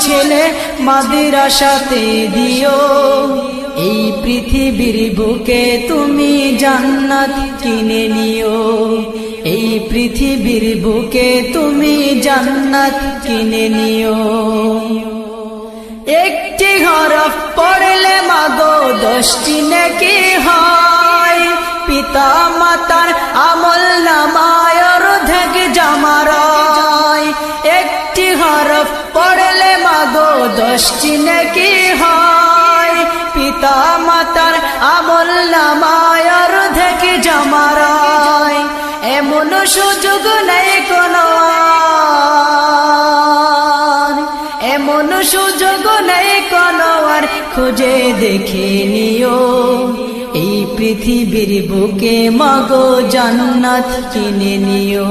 ছেলে মাদ্রাসাতে দিও। এই পৃথিবীর বুকে তুমি জান্নাত কিনে নিও। এই পৃথিবীর বুকে তুমি জান্নাত কিনে নিও। একটি হরফ পড়লে মাগো দশটি নাকি হয়। পিতা মাতার আমল নামায় অর্ধেক জামারায় দশটি নাকি হয়? পিতা মাতার আমল নামায় অর্ধেক জামারায়। এমন সুযোগ নেই কোনো। এমন সুযোগ নেই কোনো আর। খুঁজে দেখে নিও। এই পৃথিবীর বুকে মাগো জান্নাত কিনে নিও।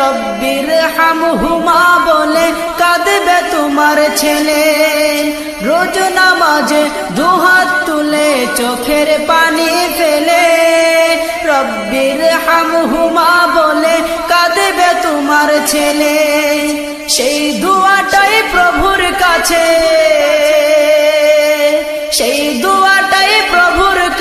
রব্বির হামহুমা বলে কাঁদবে তোমার ছেলে। রোজ নামাজে দুহাত তুলে চোখের পানি ফেলে। রব্বির হামহুমা বলে কাঁদবে তোমার ছেলে। সেই দুয়াটাই প্রভুর কাছে।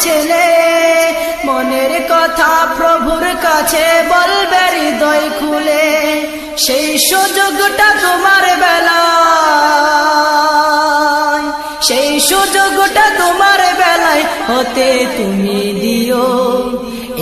ছেলে, মনের কথা প্রভুর কাছে বলবে হৃদয় খুলে। সেই সুযোগটা তোমার বেলায়, সেই সুযোগটা তোমার বেলায় হতে তুমি দিও।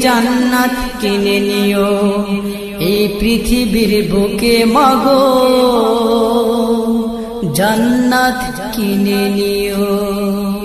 জান্নাত কিনে নিও। এই পৃথিবীর বুকে মাগো। জান্নাত কিনে নিও।